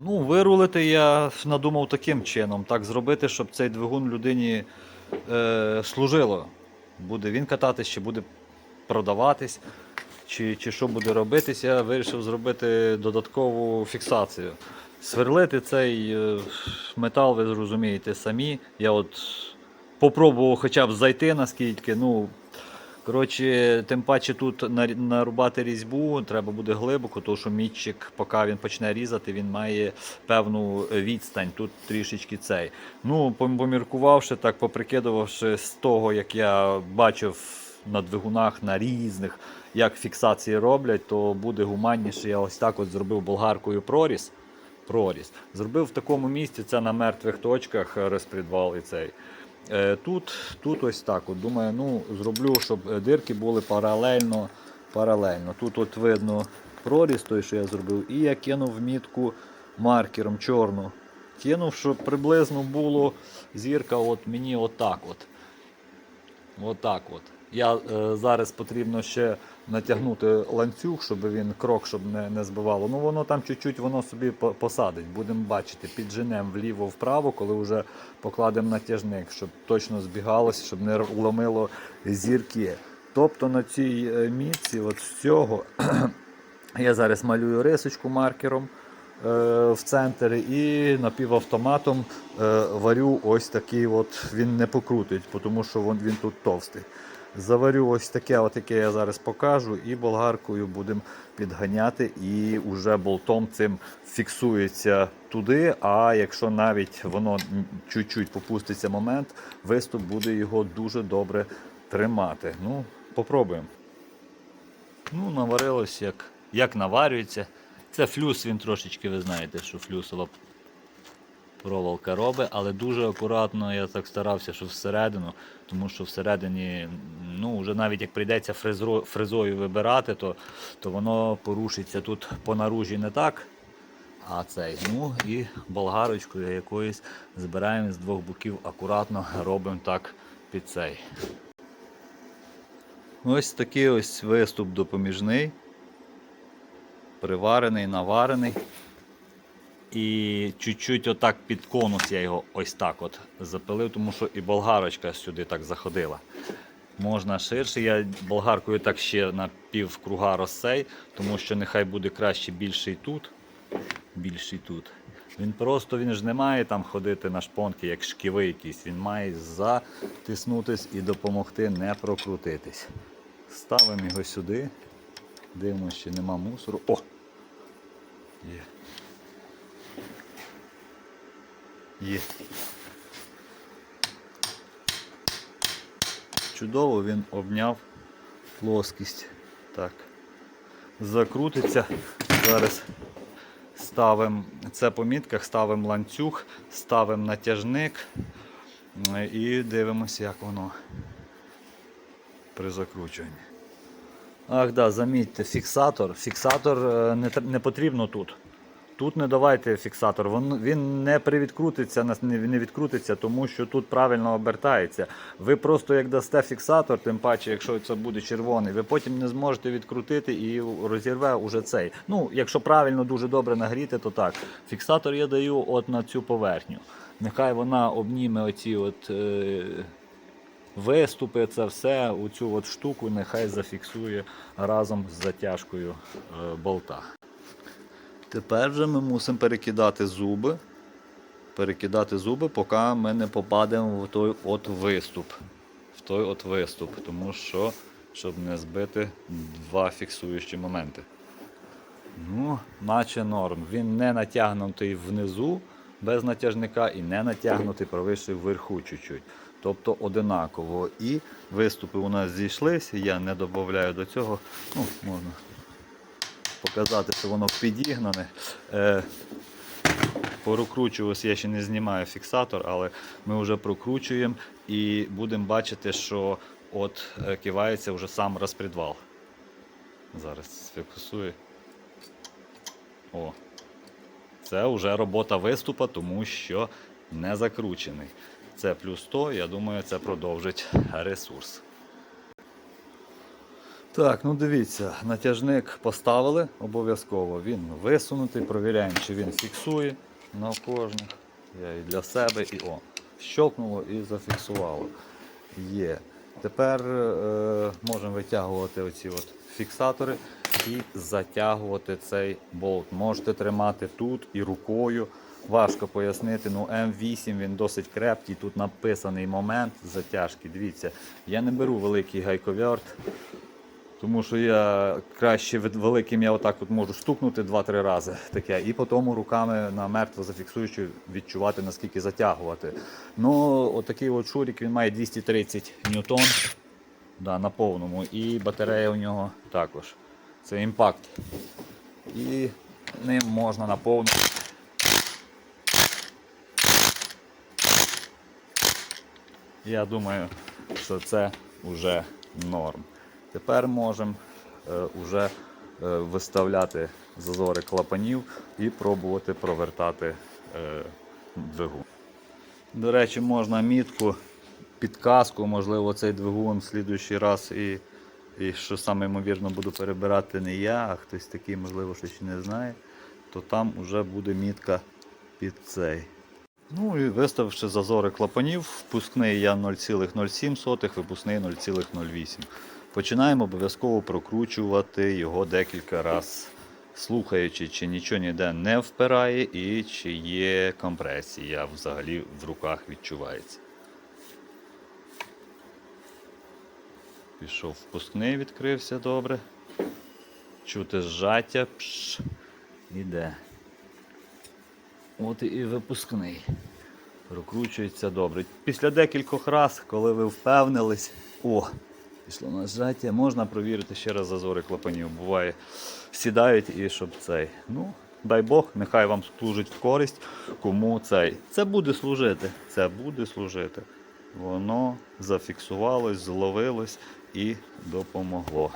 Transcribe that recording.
Ну, вирулити я надумав таким чином, так зробити, щоб цей двигун людині е, служило. Буде він кататись, чи буде продаватись, чи, чи що буде робитись, я вирішив зробити додаткову фіксацію. Сверлити цей е, метал, ви зрозумієте самі. Я от попробував хоча б зайти наскільки. Ну, Коротше, тим паче тут нарубати різьбу треба буде глибоко, тому що мітчик, поки він почне різати, він має певну відстань. Тут трішечки цей. Ну, поміркувавши, так поприкидувавши з того, як я бачив на двигунах на різних, як фіксації роблять, то буде гуманніше. Я ось так от зробив болгаркою проріз. Проріз. Зробив в такому місці, це на мертвих точках розпредвал і цей. Е, Тут, тут ось так. От, думаю, ну, зроблю, щоб е, дирки були паралельно. паралельно. Тут от видно проріз той, що я зробив, і я кинув мітку маркером чорну. Кинув, щоб приблизно було зірка от мені отак от. Отак от. Я е, зараз потрібно ще натягнути ланцюг, щоб він крок щоб не, не збивало. Ну воно там чуть-чуть воно собі посадить. Будемо бачити, підженемо вліво-вправо, коли вже покладемо натяжник, щоб точно збігалося, щоб не ломило зірки. Тобто на цій е, мітці, от з цього, я зараз малюю рисочку маркером в центрі і напівавтоматом е, варю ось такий, от, він не покрутить, тому що він, тут товстий. Заварю ось таке, от яке я зараз покажу, і болгаркою будемо підганяти, і вже болтом цим фіксується туди. А якщо навіть воно чуть-чуть попуститься момент, виступ буде його дуже добре тримати. Ну, попробуємо. Ну, наварилось як, як наварюється. Це флюс, він трошечки, ви знаєте, що флюсова проволока робить, але дуже акуратно я так старався, що всередину, тому що всередині, ну, вже навіть як прийдеться фрезро, фрезою вибирати, то, то воно порушиться тут по наружі не так. А цей, ну і болгарочкою якоюсь збираємо з двох боків акуратно робимо так під цей. Ось такий ось виступ допоміжний. Приварений, наварений. І чуть-чуть отак під конус я його ось так от запилив, тому що і болгарочка сюди так заходила. Можна ширше. Я болгаркою так ще на пів круга розсей, тому що нехай буде краще більший тут. Більший тут. Він просто він ж не має там ходити на шпонки, як шківи якісь. Він має затиснутись і допомогти не прокрутитись. Ставимо його сюди. Дивимося, чи нема мусору. О! Є. Є. Чудово він обняв плоскість. Так. Закрутиться. Зараз ставимо це по мітках, ставимо ланцюг, ставимо натяжник е, і дивимося, як воно при закручуванні. Ах, да, замітьте, фіксатор. Фіксатор е, не, не потрібно тут. Тут не давайте фіксатор, він, він не привідкрутиться, не, не відкрутиться, тому що тут правильно обертається. Ви просто як дасте фіксатор, тим паче, якщо це буде червоний, ви потім не зможете відкрутити і розірве уже цей. Ну, якщо правильно дуже добре нагріти, то так. Фіксатор я даю от на цю поверхню. Нехай вона обніме оці от. Е, виступи, це все, у цю от штуку нехай зафіксує разом з затяжкою е, болта. Тепер вже ми мусимо перекидати зуби. Перекидати зуби, поки ми не попадемо в той от виступ. В той от виступ, тому що, щоб не збити два фіксуючі моменти. Ну, наче норм. Він не натягнутий внизу без натяжника і не натягнутий правіше вверху чуть-чуть. Тобто одинаково. І виступи у нас зійшлися, я не додаю до цього. Ну, можна показати, що воно підігнане. Е, Прокручувався, я ще не знімаю фіксатор, але ми вже прокручуємо і будемо бачити, що от е, кивається вже сам розпредвал. Зараз фіксую. О. Це вже робота виступа, тому що не закручений. Це плюс 100, я думаю, це продовжить ресурс. Так, ну дивіться, натяжник поставили обов'язково. Він висунутий, провіряємо, чи він фіксує на кожних. Я і для себе, і о. Щелкнуло і зафіксувало. Є. Тепер е, можемо витягувати оці от фіксатори і затягувати цей болт. Можете тримати тут і рукою. Важко пояснити, ну М8 він досить крепкий. Тут написаний момент затяжки. Дивіться, я не беру великий гайковерт. Тому що я краще великим я отак от можу стукнути 2-3 рази таке, і потім руками на мертво зафіксуючи відчувати, наскільки затягувати. Ну, отакий от шурик він має 230 ньютон да, на повному, і батарея у нього також. Це імпакт. І ним можна на Я думаю, що це вже норм. Тепер можемо е, вже е, виставляти зазори клапанів і пробувати провертати е, двигун. До речі, можна мітку, підказку, можливо, цей двигун в слідуючий раз і, і що саме ймовірно буду перебирати не я, а хтось такий, можливо, що ще не знає, то там вже буде мітка під цей. Ну і виставивши зазори клапанів, впускний я 0,07, випускний 0,08. Починаємо обов'язково прокручувати його декілька разів, слухаючи, чи нічого ніде не впирає і чи є компресія взагалі в руках відчувається. Пішов впускний, відкрився добре. Чути зжаття. Пш, іде. От і випускний. Прокручується добре. Після декількох разів, коли ви впевнились, о, пішло нажаття, можна провірити ще раз зазори клапанів. Буває, сідають і щоб цей. Ну, дай Бог, нехай вам служить в користь, кому цей. Це буде служити. Це буде служити. Воно зафіксувалось, зловилось і допомогло.